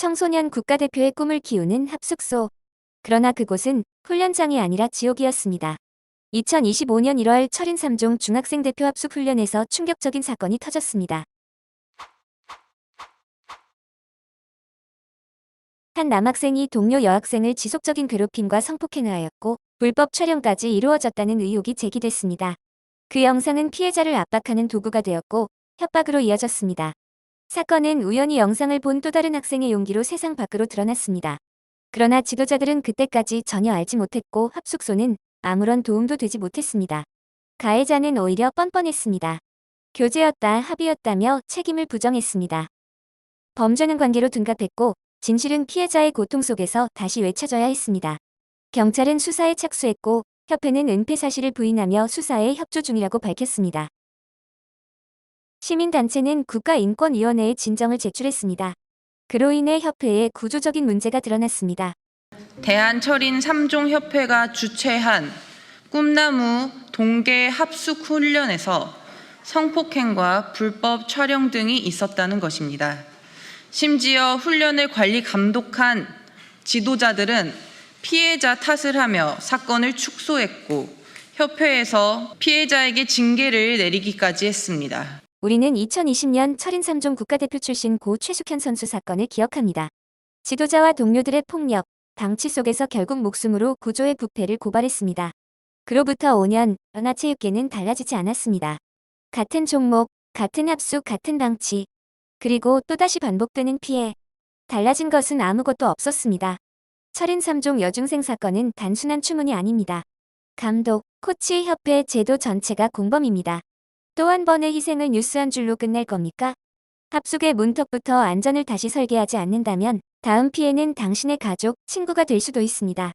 청소년 국가대표의 꿈을 키우는 합숙소. 그러나 그곳은 훈련장이 아니라 지옥이었습니다. 2025년 1월 철인 3종 중학생 대표 합숙 훈련에서 충격적인 사건이 터졌습니다. 한 남학생이 동료 여학생을 지속적인 괴롭힘과 성폭행을 하였고 불법 촬영까지 이루어졌다는 의혹이 제기됐습니다. 그 영상은 피해자를 압박하는 도구가 되었고 협박으로 이어졌습니다. 사건은 우연히 영상을 본 또 다른 학생의 용기로 세상 밖으로 드러났습니다. 그러나 지도자들은 그때까지 전혀 알지 못했고 합숙소는 아무런 도움도 되지 못했습니다. 가해자는 오히려 뻔뻔했습니다. 교제였다 합의였다며 책임을 부정했습니다. 범죄는 관계로 둔갑했고 진실은 피해자의 고통 속에서 다시 외쳐져야 했습니다. 경찰은 수사에 착수했고 협회는 은폐 사실을 부인하며 수사에 협조 중이라고 밝혔습니다. 시민단체는 국가인권위원회에 진정을 제출했습니다. 그로 인해 협회에 구조적인 문제가 드러났습니다. 대한철인 3종 협회가 주최한 꿈나무 동계 합숙 훈련에서 성폭행과 불법 촬영 등이 있었다는 것입니다. 심지어 훈련을 관리 감독한 지도자들은 피해자 탓을 하며 사건을 축소했고 협회에서 피해자에게 징계를 내리기까지 했습니다. 우리는 2020년 철인 3종 국가대표 출신 고 최숙현 선수 사건을 기억합니다. 지도자와 동료들의 폭력, 방치 속에서 결국 목숨으로 구조의 부패를 고발했습니다. 그로부터 5년, 연하체육계는 달라지지 않았습니다. 같은 종목, 같은 합숙, 같은 방치, 그리고 또다시 반복되는 피해. 달라진 것은 아무것도 없었습니다. 철인 3종 여중생 사건은 단순한 추문이 아닙니다. 감독, 코치, 협회, 제도 전체가 공범입니다. 또 한 번의 희생을 뉴스 한 줄로 끝낼 겁니까? 합숙의 문턱부터 안전을 다시 설계하지 않는다면 다음 피해는 당신의 가족, 친구가 될 수도 있습니다.